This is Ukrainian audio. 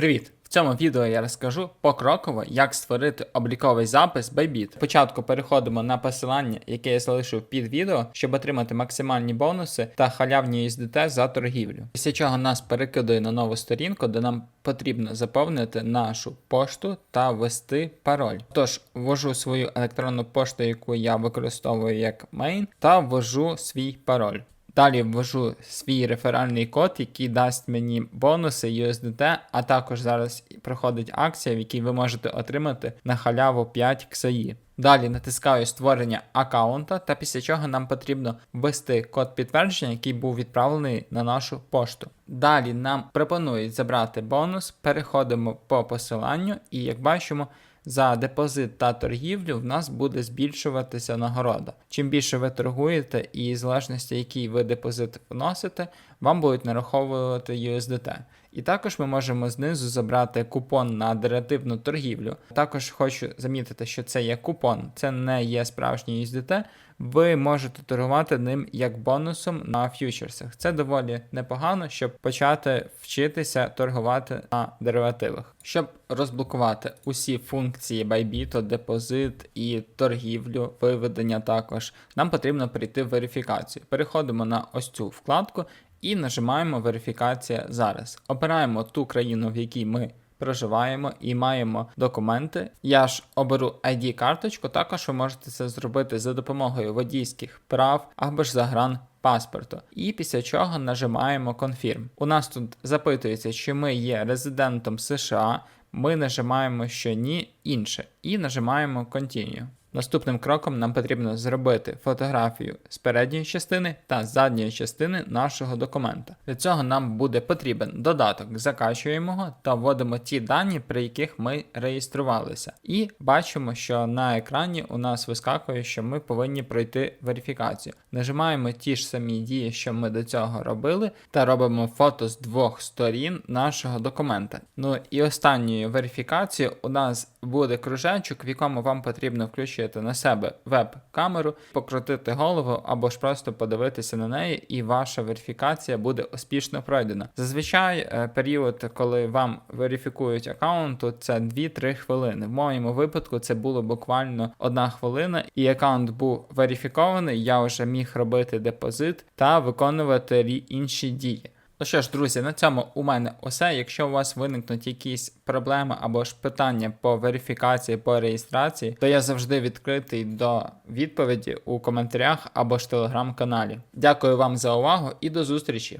Привіт! В цьому відео я розкажу покроково, як створити обліковий запис Bybit. Спочатку переходимо на посилання, яке я залишив під відео, щоб отримати максимальні бонуси та халявні USDT за торгівлю. Після чого нас перекидує на нову сторінку, де нам потрібно заповнити нашу пошту та ввести пароль. Тож ввожу свою електронну пошту, яку я використовую як мейн, та ввожу свій пароль. Далі ввожу свій реферальний код, який дасть мені бонуси USDT, а також зараз проходить акція, в якій ви можете отримати на халяву 5 XAI. Далі натискаю створення аккаунта, та після чого нам потрібно ввести код підтвердження, який був відправлений на нашу пошту. Далі нам пропонують забрати бонус, переходимо по посиланню, і як бачимо, за депозит та торгівлю в нас буде збільшуватися нагорода. Чим більше ви торгуєте, і залежності, який ви депозит вносите, вам будуть нараховувати USDT. І також ми можемо знизу забрати купон на деративну торгівлю. Також хочу замітити, що це є купон, це не є справжній USDT. Ви можете торгувати ним як бонусом на ф'ючерсах. Це доволі непогано, щоб почати вчитися торгувати на деривативах. Щоб розблокувати усі функції Bybit, депозит і торгівлю, виведення також, нам потрібно прийти в верифікацію. Переходимо на ось цю вкладку і нажимаємо верифікація зараз. Обираємо ту країну, в якій ми проживаємо і маємо документи. Я ж оберу ID-карточку, також ви можете це зробити за допомогою водійських прав або ж загран паспорту. І після чого нажимаємо Confirm. У нас тут запитується, чи ми є резидентом США. Ми нажимаємо, що ні, інше, і нажимаємо Continue. Наступним кроком нам потрібно зробити фотографію з передньої частини та задньої частини нашого документа. Для цього нам буде потрібен додаток, закачуємо його та вводимо ті дані, при яких ми реєструвалися. І бачимо, що на екрані у нас вискакує, що ми повинні пройти верифікацію. Нажимаємо ті ж самі дії, що ми до цього робили, та робимо фото з двох сторін нашого документа. Ну і останньою верифікацією у нас буде кружечок, в якому вам потрібно включити на себе веб-камеру, покрутити голову або ж просто подивитися на неї, і ваша верифікація буде успішно пройдена. Зазвичай е, період, коли вам верифікують аккаунт, це 2-3 хвилини. В моєму випадку це було буквально одна хвилина, і аккаунт був верифікований. Я вже міг робити депозит та виконувати інші дії. Ну що ж, друзі, на цьому у мене усе. Якщо у вас виникнуть якісь проблеми або ж питання по верифікації, по реєстрації, то я завжди відкритий до відповіді у коментарях або ж телеграм-каналі. Дякую вам за увагу і до зустрічі!